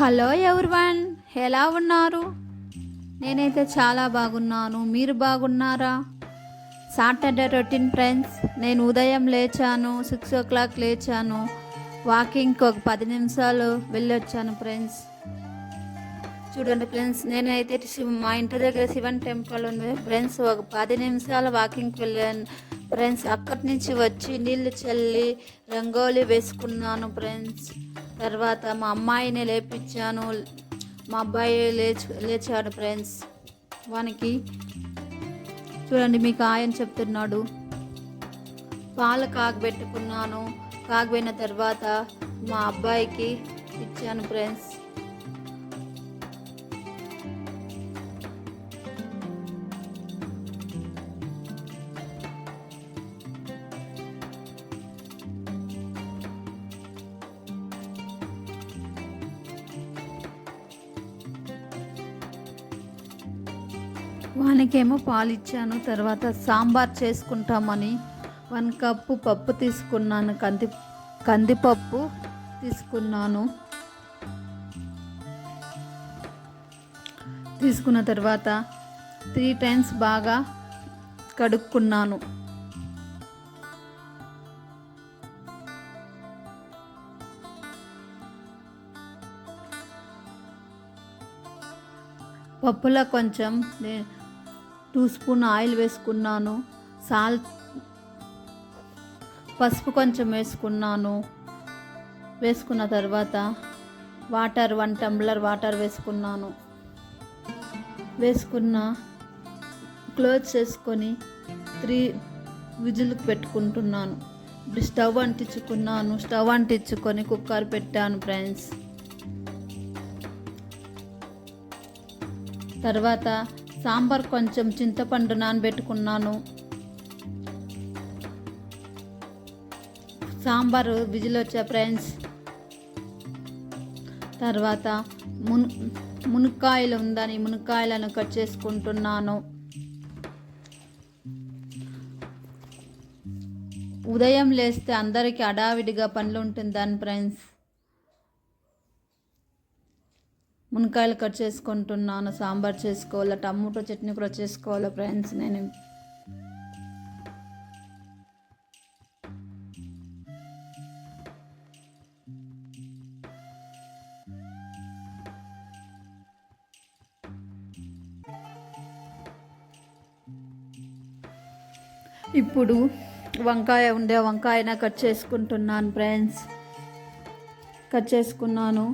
Hello everyone ఎలా ఉన్నారు? నేనైతే చాలా బాగున్నాను. మీరు బాగున్నారా? సాటర్డే రొటీన్ ఫ్రెండ్స్ నేను ఉదయం లేచాను సిక్స్ ఓ క్లాక్ లేచాను. వాకింగ్కి ఒక పది నిమిషాలు వెళ్ళొచ్చాను ఫ్రెండ్స్. చూడండి ఫ్రెండ్స్ నేనైతే శివ మా ఇంటి దగ్గర శివన్ టెంపుల్ ఉంది. ఫ్రెండ్స్ ఒక పది నిమిషాలు వాకింగ్కి వెళ్ళాను. ఫ్రెండ్స్ అక్కడి నుంచి వచ్చి నీళ్ళు చల్లి రంగోలీ వేసుకున్నాను ఫ్రెండ్స్. తర్వాత మా అమ్మాయిని లేపించాను. మా అబ్బాయి లేచి లేచాడు ఫ్రెండ్స్. వానికి చూడండి మీకు ఆయన చెప్తున్నాడు. పాలు కాగబెట్టుకున్నాను. కాగబెట్టిన తర్వాత మా అబ్బాయికి ఇచ్చాను ఫ్రెండ్స్. వానికేమో పాలు ఇచ్చాను తర్వాత సాంబార్ చేసుకుంటామని వన్ కప్పు పప్పు తీసుకున్నాను కంది కందిపప్పు తీసుకున్నాను. తీసుకున్న తర్వాత త్రీ టైమ్స్ బాగా కడుక్కున్నాను. పప్పులో కొంచెం నే- టూ స్పూన్ ఆయిల్ వేసుకున్నాను సాల్ట్ పసుపు కొంచెం వేసుకున్నాను. వేసుకున్న తర్వాత వాటర్ వన్ టంబ్లర్ వాటర్ వేసుకున్నాను. వేసుకున్న క్లోజ్ చేసుకొని త్రీ విజిల్కి పెట్టుకుంటున్నాను. ఇప్పుడు స్టవ్ అంటించుకున్నాను. స్టవ్ అంటించుకొని కుక్కర్ పెట్టాను ఫ్రెండ్స్. తర్వాత సాంబార్ కొంచెం చింతపండు నానబెట్టుకున్నాను. సాంబారు విజిల్ వచ్చా ఫ్రెండ్స్. తర్వాత మున్ మునక్కాయలు ఉందని మునక్కాయలను కట్ చేసుకుంటున్నాను. ఉదయం లేస్తే అందరికీ అడావిడిగా పనులు ఉంటుందని ఫ్రెండ్స్. మునకాయలు కట్ చేసుకుంటున్నాను సాంబార్ చేసుకోవాలా టమాటో చట్నీ కూడా చేసుకోవాలా ఫ్రెండ్స్ నేను. ఇప్పుడు వంకాయ ఉండే వంకాయన కట్ చేసుకుంటున్నాను ఫ్రెండ్స్ కట్ చేసుకున్నాను.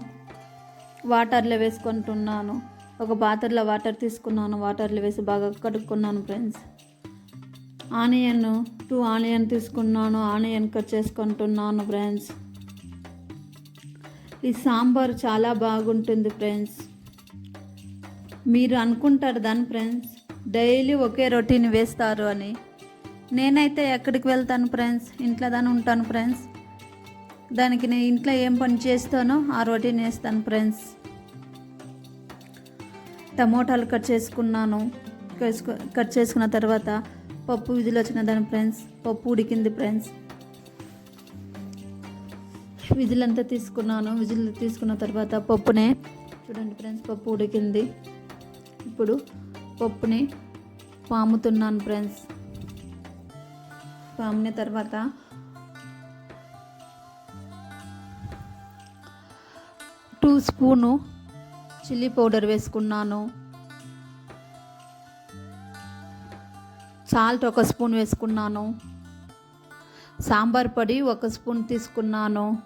వాటర్లో వేసుకుంటున్నాను. ఒక పాత్రలో వాటర్ తీసుకున్నాను. వాటర్లో వేసి బాగా కడుక్కున్నాను ఫ్రెండ్స్. ఆనియన్ టూ ఆనియన్ తీసుకున్నాను. ఆనియన్ కట్ చేసుకుంటున్నాను ఫ్రెండ్స్. ఈ సాంబార్ చాలా బాగుంటుంది ఫ్రెండ్స్. మీరు అనుకుంటారు దాని ఫ్రెండ్స్ డైలీ ఒకే రొటీన్ వేస్తారు అని. నేనైతే ఎక్కడికి వెళ్తాను ఫ్రెండ్స్? ఇంట్లో దాని ఉంటాను ఫ్రెండ్స్. దానికి నేను ఇంట్లో ఏం పని చేస్తానో ఆ రొటీన్ వేస్తాను ఫ్రెండ్స్. టమోటాలు కట్ చేసుకున్నాను. కట్ చేసుకున్న తర్వాత పప్పు విధులు వచ్చిన దాని ఫ్రెండ్స్. పప్పు ఉడికింది ఫ్రెండ్స్. విజిల్ తీసుకున్నాను. విజిల్ తీసుకున్న తర్వాత పప్పునే చూడండి ఫ్రెండ్స్ పప్పు ఉడికింది. ఇప్పుడు పప్పుని పాముతున్నాను ఫ్రెండ్స్. పామిన తర్వాత స్పూను చిల్లీ పౌడర్ వేసుకున్నాను. సాల్ట్ ఒక స్పూన్ వేసుకున్నాను. సాంబార్ పొడి ఒక స్పూన్ తీసుకున్నాను.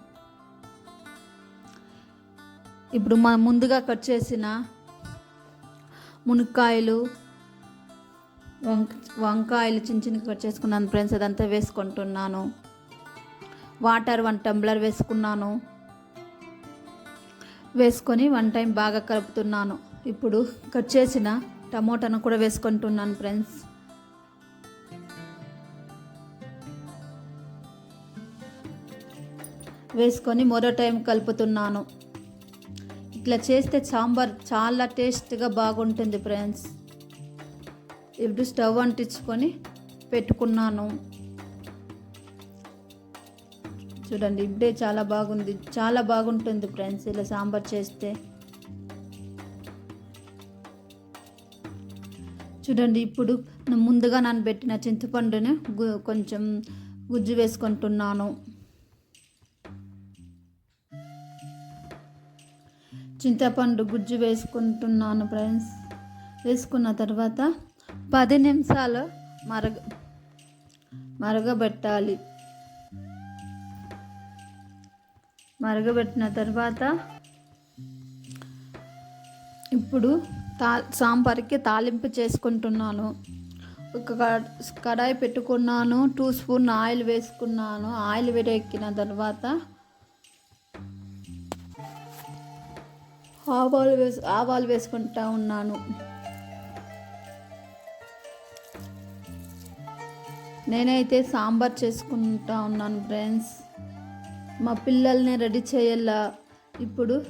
ఇప్పుడు మనం ముందుగా కట్ చేసిన మునక్కాయలు వంక వంకాయలు చిన్న చిన్న కట్ చేసుకున్నాను. ఫ్రెండ్స్ అదంతా వేసుకుంటున్నాను. వాటర్ వన్ టంబ్లర్ వేసుకున్నాను. వేసుకొని వన్ టైం బాగా కలుపుతున్నాను. ఇప్పుడు కట్ చేసిన టమోటాను కూడా వేసుకుంటున్నాను ఫ్రెండ్స్ వేసుకొని మరో టైం కలుపుతున్నాను. ఇట్లా చేస్తే సాంబార్ చాలా టేస్ట్గా బాగుంటుంది ఫ్రెండ్స్ ఇప్పుడు స్టవ్ అంటించుకొని పెట్టుకున్నాను. చూడండి ఇప్పుడే చాలా బాగుంది. చాలా బాగుంటుంది ఫ్రెండ్స్ ఇలా సాంబార్ చేస్తే. చూడండి ఇప్పుడు ముందుగా నానబెట్టిన చింతపండుని కొంచెం గుజ్జు వేసుకుంటున్నాను. చింతపండు గుజ్జు వేసుకుంటున్నాను ఫ్రెండ్స్. వేసుకున్న తర్వాత పది నిమిషాలు మరగ మరగబెట్టాలి. మరగబెట్టిన తర్వాత ఇప్పుడు తా సాంబార్కి తాలింపు చేసుకుంటున్నాను. ఒక కడాయి పెట్టుకున్నాను టూ స్పూన్ ఆయిల్ వేసుకున్నాను. ఆయిల్ వేడెక్కిన తర్వాత ఆవాలు వేసు ఆవాలు వేసుకుంటా ఉన్నాను. నేనైతే సాంబార్ చేసుకుంటా ఉన్నాను ఫ్రెండ్స్. మా పిల్లల్ని రెడీ చేయాలా? ఇప్పుడు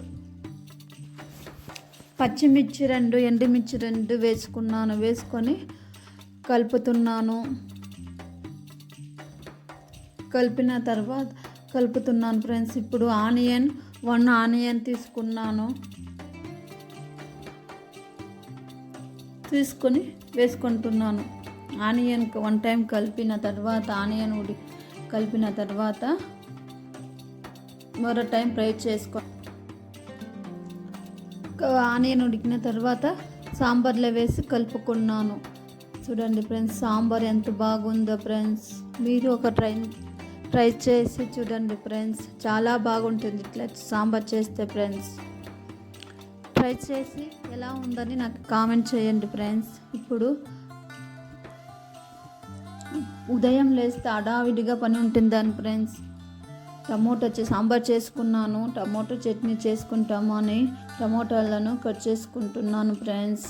పచ్చిమిర్చి రెండు ఎండుమిర్చి రెండు వేసుకున్నాను. వేసుకొని కలుపుతున్నాను. కలిపిన తర్వాత కలుపుతున్నాను ఫ్రెండ్స్. ఇప్పుడు ఆనియన్ వన్ ఆనియన్ తీసుకున్నాను. తీసుకొని వేసుకుంటున్నాను. ఆనియన్ వన్ టైం కలిపిన తర్వాత ఆనియన్ ఉడి కలిపిన తర్వాత మరో టైం ఫ్రై చేసుకో. ఆనియన్ ఉడికిన తర్వాత సాంబార్లో వేసి కలుపుకున్నాను. చూడండి ఫ్రెండ్స్ సాంబార్ ఎంత బాగుందో ఫ్రెండ్స్. మీరు ఒక ట్రై ట్రై చేసి చూడండి ఫ్రెండ్స్. చాలా బాగుంటుంది ఇట్లా సాంబార్ చేస్తే ఫ్రెండ్స్. ట్రై చేసి ఎలా ఉందని నాకు కామెంట్ చేయండి ఫ్రెండ్స్. ఇప్పుడు ఉదయం లేస్తే అడావిడిగా పని ఉంటుందని ఫ్రెండ్స్. టమోటా చే సాంబార్ చేసుకున్నాను. టమోటా చట్నీ చేసుకుంటాము అని టమోటాలను కట్ చేసుకుంటున్నాను ఫ్రెండ్స్.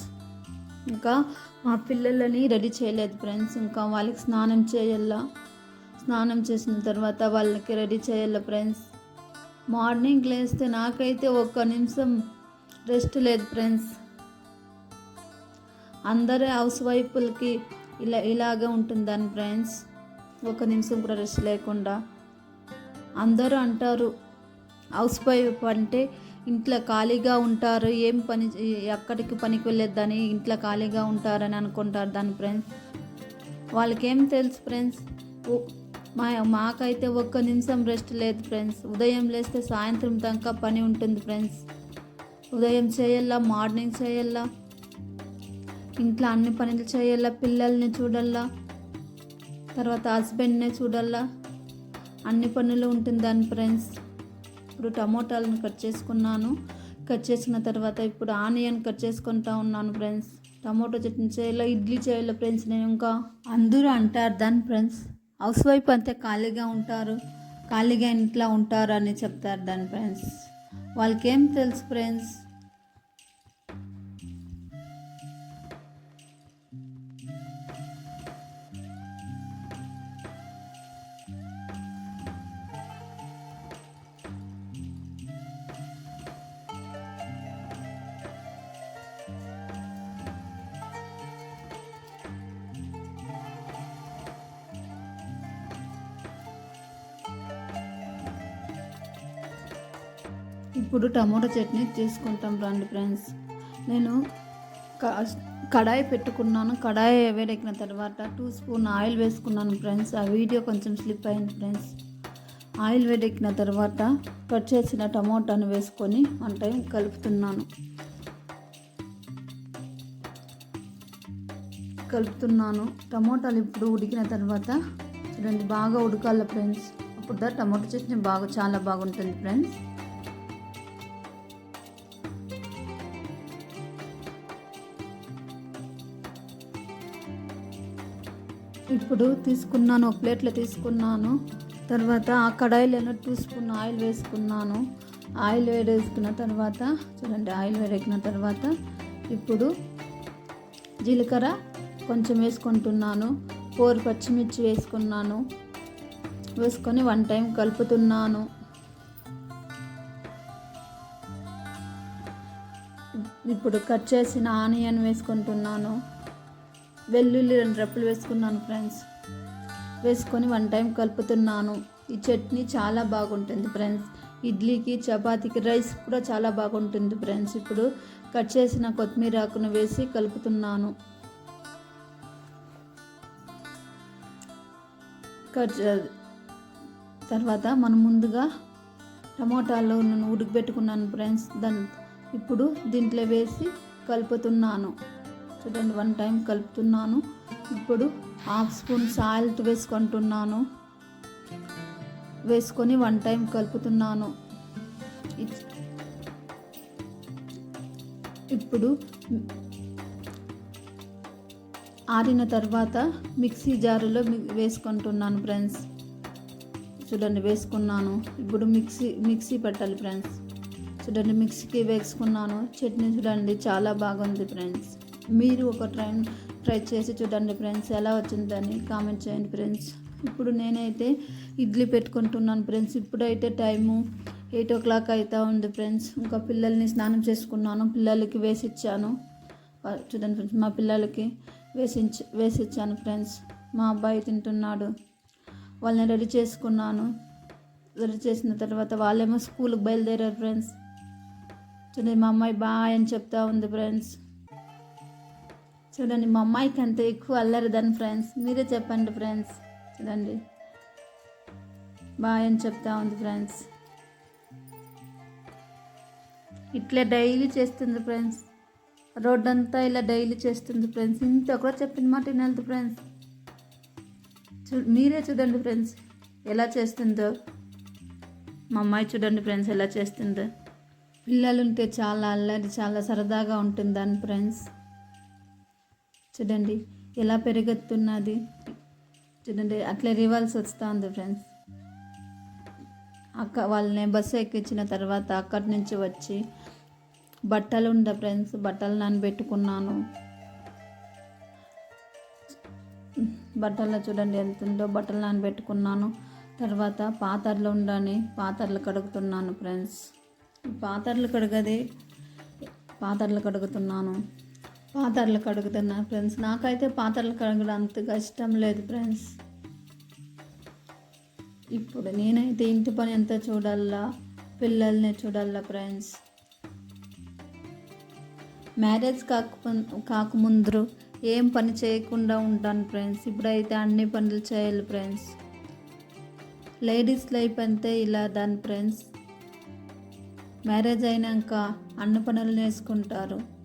ఇంకా మా పిల్లలని రెడీ చేయలేదు ఫ్రెండ్స్. ఇంకా వాళ్ళకి స్నానం చేయాలా? స్నానం చేసిన తర్వాత వాళ్ళకి రెడీ చేయాలి ఫ్రెండ్స్? మార్నింగ్ లేస్తే నాకైతే ఒక్క నిమిషం రెస్ట్ లేదు ఫ్రెండ్స్. అందరి హౌస్ వైఫ్లకి ఇలా ఇలాగే ఉంటుందని ఫ్రెండ్స్. ఒక నిమిషం కూడా రెస్ట్ లేకుండా. అందరూ అంటారు హౌస్ వైఫ్ అంటే ఇంట్లో ఖాళీగా ఉంటారు ఏం పని ఎక్కడికి పనికి వెళ్ళొద్దని ఇంట్లో ఖాళీగా ఉంటారని అనుకుంటారు దాని ఫ్రెండ్స్ వాళ్ళకేం తెలుసు ఫ్రెండ్స్ మా మాకైతే ఒక్క నిమిషం రెస్ట్ లేదు ఫ్రెండ్స్ ఉదయం లేస్తే సాయంత్రం దాకా పని ఉంటుంది ఫ్రెండ్స్ ఉదయం చేయాలా మార్నింగ్ చేయాలా ఇంట్లో అన్ని పనులు చేయాలా పిల్లల్ని చూడాలా తర్వాత హస్బెండ్ని చూడాలా అన్ని పనులు ఉంటుంది దాని ఫ్రెండ్స్. ఇప్పుడు టమోటాలను కట్ చేసుకున్నాను. కట్ చేసిన తర్వాత ఇప్పుడు ఆనియన్ కట్ చేసుకుంటా ఉన్నాను ఫ్రెండ్స్. టమోటో చట్నీ చేయాలి ఇడ్లీ చేయాలి ఫ్రెండ్స్ నేను ఇంకా? అందరూ అంటారు దాని ఫ్రెండ్స్. హౌస్ వైఫ్ అంతే ఖాళీగా ఉంటారు. ఖాళీగా ఇంట్లో ఉంటారు అని చెప్తారు దాని ఫ్రెండ్స్. వాళ్ళకేం తెలుసు ఫ్రెండ్స్? ఇప్పుడు టమోటా చట్నీ చేసుకుంటాం రండి ఫ్రెండ్స్. నేను క- కడాయి పెట్టుకున్నాను. కడాయి వేడెక్కిన తర్వాత టూ స్పూన్ ఆయిల్ వేసుకున్నాను ఫ్రెండ్స్. ఆ వీడియో కొంచెం స్లిప్ అయింది ఫ్రెండ్స్. ఆయిల్ వేడెక్కిన తర్వాత కట్ చేసిన టమోటాను వేసుకొని వన్ టైం కలుపుతున్నాను. కలుపుతున్నాను. టమోటాలు ఇప్పుడు ఉడికిన తర్వాత చూడండి బాగా ఉడకాల ఫ్రెండ్స్. అప్పుడు దా టమోటా చట్నీ బాగా చాలా బాగుంటుంది ఫ్రెండ్స్. ఇప్పుడు తీసుకున్నాను ఒక ప్లేట్లో తీసుకున్నాను. తర్వాత ఆ కడాయిలో టూ స్పూన్ ఆయిల్ వేసుకున్నాను. ఆయిల్ వేడేసుకున్న తర్వాత చూడండి ఆయిల్ వేడెక్కిన తర్వాత ఇప్పుడు జీలకర్ర కొంచెం వేసుకుంటున్నాను. ఫోర్ పచ్చిమిర్చి వేసుకున్నాను. వేసుకొని వన్ టైం కలుపుతున్నాను. ఇప్పుడు కట్ చేసిన ఆనియన్ వేసుకుంటున్నాను. వెల్లుల్లి రెండు రెప్పలు వేసుకున్నాను ఫ్రెండ్స్. వేసుకొని వన్ టైం కలుపుతున్నాను. ఈ చట్నీ చాలా బాగుంటుంది ఫ్రెండ్స్. ఇడ్లీకి చపాతీకి రైస్ కూడా చాలా బాగుంటుంది ఫ్రెండ్స్. ఇప్పుడు కట్ చేసిన కొత్తిమీర ఆకును వేసి కలుపుతున్నాను. కట్ తర్వాత మనం ముందుగా టమోటాలో నేను ఉడికిపెట్టుకున్నాను ఫ్రెండ్స్. దాని ఇప్పుడు దీంట్లో వేసి కలుపుతున్నాను. చూడండి వన్ టైం కలుపుతున్నాను. ఇప్పుడు హాఫ్ స్పూన్ సాల్ట్ వేసుకుంటున్నాను. వేసుకొని వన్ టైం కలుపుతున్నాను. ఇప్పుడు ఆరిన తర్వాత మిక్సీ జారులో వేసుకుంటున్నాను ఫ్రెండ్స్ చూడండి వేసుకున్నాను. ఇప్పుడు మిక్సీ మిక్సీ పెట్టాలి ఫ్రెండ్స్ చూడండి మిక్సీకి వేసుకున్నాను. చట్నీ చూడండి చాలా బాగుంది ఫ్రెండ్స్ మీరు ఒక ట్రై ట్రై చేసి చూడండి ఫ్రెండ్స్ ఎలా వచ్చిందని కామెంట్ చేయండి ఫ్రెండ్స్. ఇప్పుడు నేనైతే ఇడ్లీ పెట్టుకుంటున్నాను ఫ్రెండ్స్. ఇప్పుడైతే టైము ఎయిట్ ఓ క్లాక్ అవుతా ఉంది ఫ్రెండ్స్. ఇంకా పిల్లల్ని స్నానం చేసుకున్నాను పిల్లలకి వేసి ఇచ్చాను చూడండి ఫ్రెండ్స్ మా పిల్లలకి వేసి వేసి ఇచ్చాను ఫ్రెండ్స్. మా అబ్బాయి తింటున్నాడు. వాళ్ళని రెడీ చేసుకున్నాను. రెడీ చేసిన తర్వాత వాళ్ళేమో స్కూల్కి బయలుదేరారు ఫ్రెండ్స్. చూడండి మా అమ్మాయి బాయ్ అని చెప్తా ఉంది ఫ్రెండ్స్. చూడండి మా అమ్మాయికి అంత ఎక్కువ అల్లరి దాని ఫ్రెండ్స్. మీరే చెప్పండి ఫ్రెండ్స్. చూడండి బాయ్ అని చెప్తా ఉంది ఫ్రెండ్స్. ఇట్లా డైలీ చేస్తుంది ఫ్రెండ్స్. రోడ్ అంతా ఇలా డైలీ చేస్తుంది ఫ్రెండ్స్. ఇంత ఒకరు చెప్పిన మాట వినాలి ఫ్రెండ్స్. చూ మీరే చూడండి ఫ్రెండ్స్ ఎలా చేస్తుందో. మా అమ్మాయి చూడండి ఫ్రెండ్స్ ఎలా చేస్తుందో. పిల్లలు ఉంటే చాలా అల్లరి చాలా సరదాగా ఉంటుంది దాని ఫ్రెండ్స్. చూడండి ఎలా పెరుగుతున్నది చూడండి అట్లా రివాల్స్ వస్తూ ఉంది ఫ్రెండ్స్. అక్క వాళ్ళని బస్సు ఎక్కించిన తర్వాత అక్కడి నుంచి వచ్చి బట్టలు ఉండ ఫ్రెండ్స్ బట్టలు నానబెట్టుకున్నాను. బట్టల్లో చూడండి ఎంత ఉందో బట్టలు నానబెట్టుకున్నాను. తర్వాత పాతర్లు ఉండని పాతర్లు కడుగుతున్నాను ఫ్రెండ్స్. పాతర్లు కడగది పాతర్లు కడుగుతున్నాను. పాత్రలు కడుగుతున్నాను ఫ్రెండ్స్. నాకైతే పాత్రలు కడగడం అంతగా ఇష్టం లేదు ఫ్రెండ్స్. ఇప్పుడు నేనైతే ఇంటి పని ఎంత చూడాలా పిల్లల్ని చూడాలా ఫ్రెండ్స్. మ్యారేజ్ కాక కాకముందు ఏం పని చేయకుండా ఉంటాను ఫ్రెండ్స్. ఇప్పుడైతే అన్ని పనులు చేయాలి ఫ్రెండ్స్. లేడీస్ లైఫ్ అంతే ఇలా దాని ఫ్రెండ్స్. మ్యారేజ్ అయినాక అన్ని పనులు నేర్చుకుంటారు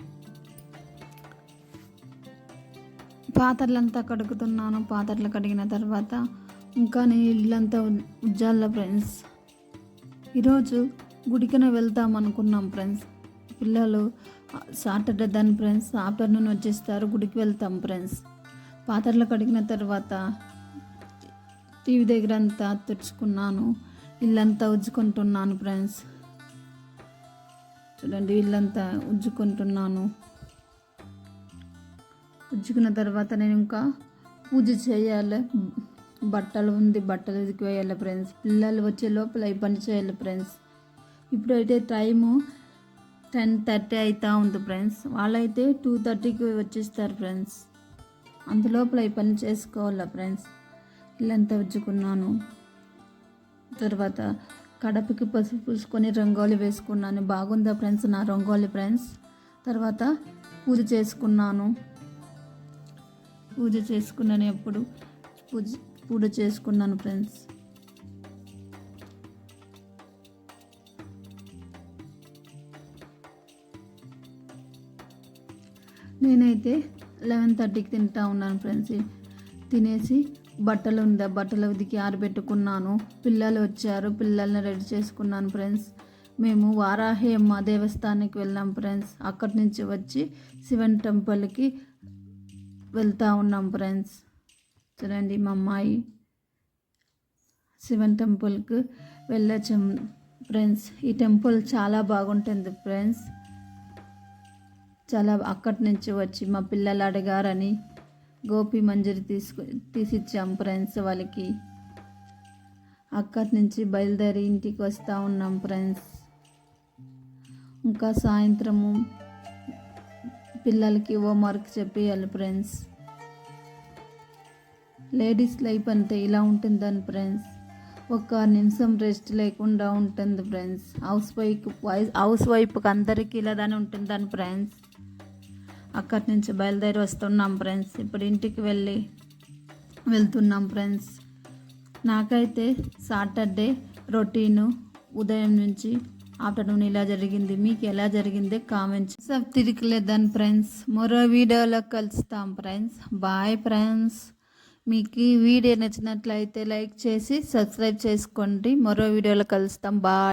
పాత్రలంతా కడుగుతున్నాను. పాత్రలు కడిగిన తర్వాత ఇంకా నేను ఇల్లంతా ఉజ్జాల ఫ్రెండ్స్. ఈరోజు గుడికన వెళ్తాం అనుకున్నాం ఫ్రెండ్స్. పిల్లలు సాటర్డే దాని ఫ్రెండ్స్ ఆఫ్టర్నూన్ వచ్చేస్తారు గుడికి వెళ్తాం ఫ్రెండ్స్. పాత్రలు కడిగిన తర్వాత టీవీ దగ్గర అంతా తుడుచుకున్నాను. ఇల్లంతా ఉజ్జుకుంటున్నాను ఫ్రెండ్స్. చూడండి ఇల్లంతా ఉజ్జుకుంటున్నాను. ఉజ్జుకున్న తర్వాత నేను ఇంకా పూజ చేయాలి. బట్టలు ఉంది బట్టలు ఉతికి వేయాలి ఫ్రెండ్స్ పిల్లలు వచ్చే లోపల ఈ పని చేయాలి ఫ్రెండ్స్ ఇప్పుడైతే టైము టెన్ థర్టీ అవుతూ ఉంది ఫ్రెండ్స్ వాళ్ళైతే టూ థర్టీకి వచ్చేస్తారు ఫ్రెండ్స్ అంతలోపల ఈ పని చేసుకోవాలా ఫ్రెండ్స్ ఇల్లంతా ఉజ్జుకున్నాను తర్వాత కడపకి పసుపు పూసుకొని రంగోలి వేసుకున్నాను. బాగుందా ఫ్రెండ్స్ నా రంగోలి ఫ్రెండ్స్ తర్వాత పూజ చేసుకున్నాను. పూజ చేసుకున్నాను ఎప్పుడు. పూజ పూజ చేసుకున్నాను ఫ్రెండ్స్. నేనైతే లెవెన్ థర్టీకి తింటా ఉన్నాను ఫ్రెండ్స్. తినేసి బట్టలు ఉందా. బట్టలు ఉదికి ఆరబెట్టుకున్నాను. పిల్లలు వచ్చారు. పిల్లల్ని రెడీ చేసుకున్నాను ఫ్రెండ్స్. మేము వారాహి అమ్మ దేవస్థానానికి వెళ్ళాం ఫ్రెండ్స్. అక్కడి నుంచి వచ్చి శివన్ టెంపుల్కి వెళ్తూ ఉన్నాం ఫ్రెండ్స్ చూడండి మా అమ్మాయి శివన్ టెంపుల్కి వెళ్ళొచ్చాం ఫ్రెండ్స్ ఈ టెంపుల్ చాలా బాగుంటుంది ఫ్రెండ్స్ చాలా అక్కడి నుంచి వచ్చి మా పిల్లలు అడిగారని గోపి మంజరి తీసుకు తీసిచ్చాం ఫ్రెండ్స్ వాళ్ళకి. అక్కడి నుంచి బయలుదేరి ఇంటికి వస్తూ ఉన్నాం ఫ్రెండ్స్ ఇంకా సాయంత్రము పిల్లలకి హోంవర్క్ చెప్పేయాలి ఫ్రెండ్స్ లేడీస్ లైఫ్ అంతే ఇలా ఉంటుందని ఫ్రెండ్స్ ఒక్క నిమిషం రెస్ట్ లేకుండా ఉంటుంది ఫ్రెండ్స్ హౌస్ వైఫ్ హౌస్ వైఫ్కి అందరికీ ఇలానే ఉంటుందని ఫ్రెండ్స్ అక్కడి నుంచి బయలుదేరి వస్తున్నాం ఫ్రెండ్స్ ఇప్పుడు ఇంటికి వెళ్ళి వెళ్తున్నాం ఫ్రెండ్స్ నాకైతే సాటర్డే రొటీను ఉదయం నుంచి ఆఫ్టర్నూన్ ఇలా జరిగింది? మీకు ఎలా జరిగింది? కామెంట్స్ సబ్ తిరిగిలేదని ఫ్రెండ్స్ మరో వీడియోలో కలుస్తాం ఫ్రెండ్స్ బాయ్ ఫ్రెండ్స్ మీకు ఈ వీడియో నచ్చినట్లయితే లైక్ చేసి సబ్స్క్రైబ్ చేసుకోండి. మరో వీడియోలో కలుస్తాం. బాయ్